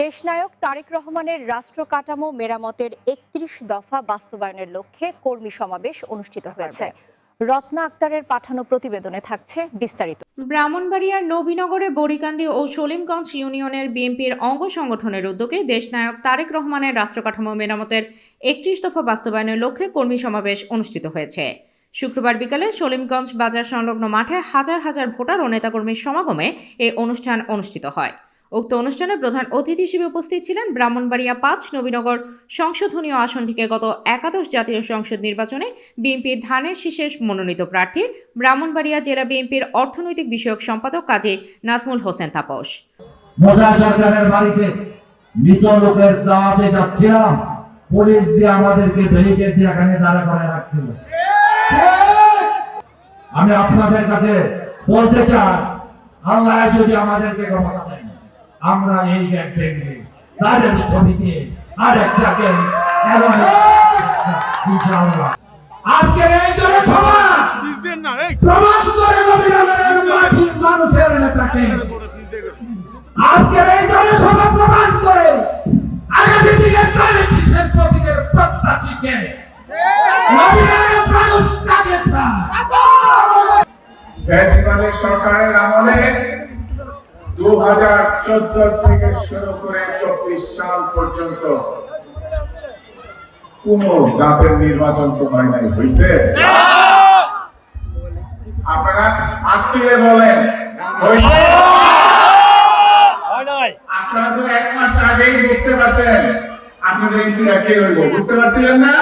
দেশনায়ক তারেক রহমানের রাষ্ট্র কাঠামো, মেরামতের একত্রিশ দফা বাস্তবায়নের লক্ষ্যে কর্মী সমাবেশ অনুষ্ঠিত হয়েছে। রত্না আক্তারের পাঠানো প্রতিবেদনে থাকছে বিস্তারিত। ব্রাহ্মণবাড়িয়ার নবীনগরে বড়িকান্দি ও সলিমগঞ্জ ইউনিয়নের বিএনপির অঙ্গ সংগঠনের উদ্যোগে দেশনায়ক তারেক রহমানের রাষ্ট্রকাঠামো মেরামতের একত্রিশ দফা বাস্তবায়নের লক্ষ্যে কর্মী সমাবেশ অনুষ্ঠিত হয়েছে। শুক্রবার বিকালে সলিমগঞ্জ বাজার সংলগ্ন মাঠে হাজার হাজার ভোটার ও নেতাকর্মীর সমাগমে এই অনুষ্ঠান অনুষ্ঠিত হয়। উক্ত অনুষ্ঠানে প্রধান অতিথি হিসেবে উপস্থিত ছিলেন ব্রাহ্মণবাড়িয়া পাঁচ নবীনগর সংশোধনীয় আসন থেকে গত একাদশ জাতীয় সংসদ নির্বাচনে বিএনপির ধানের শীষের মনোনীত প্রার্থী, ব্রাহ্মণবাড়িয়া জেলা বিএনপির অর্থনৈতিক বিষয়ক সম্পাদক কাজী নাজমুল হোসেন তাপস। সরকারের বাড়িতে মৃত লোকের দাওয়াতে যাচ্ছিলাম। পুলিশ দিয়ে আমাদেরকে ব্যারিকেড দিয়ে এখানে দাঁড়া করে রাখছিল। আমি আপনাদের কাছে বলতে চাই, আল্লাহ যদি আমাদেরকে ক্ষমতা দেন। আমরা এই গ্যাপ ভেঙে তাদের ছবি দিয়ে আর একটাকে আজকের এই জনসভা প্রমাণ করে মানুষের নেতাকে। আজকের এই জনসভা প্রমাণ করে আগামী প্রত্যাশীকে সরকারের আমলে হাজার চোদ্দ থেকে শুরু করে চব্বিশ সাল পর্যন্ত কোন জাতের নির্বাচন তো হয় নাই হয়েছে আপনারা তুলে বলেন হয়েছে আপনারা তো এক মাস আগেই বুঝতে পারছেন আপনাদের ইন্দিরা কে হইব বুঝতে পারছিলেন না?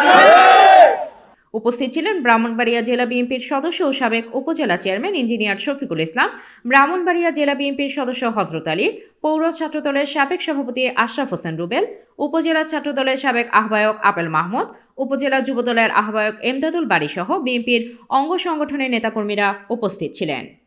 উপস্থিত ছিলেন ব্রাহ্মণবাড়িয়া জেলা বিএনপির সদস্য ও সাবেক উপজেলা চেয়ারম্যান ইঞ্জিনিয়ার শফিকুল ইসলাম, ব্রাহ্মণবাড়িয়া জেলা বিএনপির সদস্য হজরত আলী, পৌর ছাত্রদলের সাবেক সভাপতি আশরাফ হোসেন রুবেল, উপজেলা ছাত্রদলের সাবেক আহ্বায়ক আপেল মাহমুদ, উপজেলা যুবদলের আহ্বায়ক এমদাদুল বাড়ি সহ বিএনপির অঙ্গ সংগঠনের নেতাকর্মীরা উপস্থিত ছিলেন।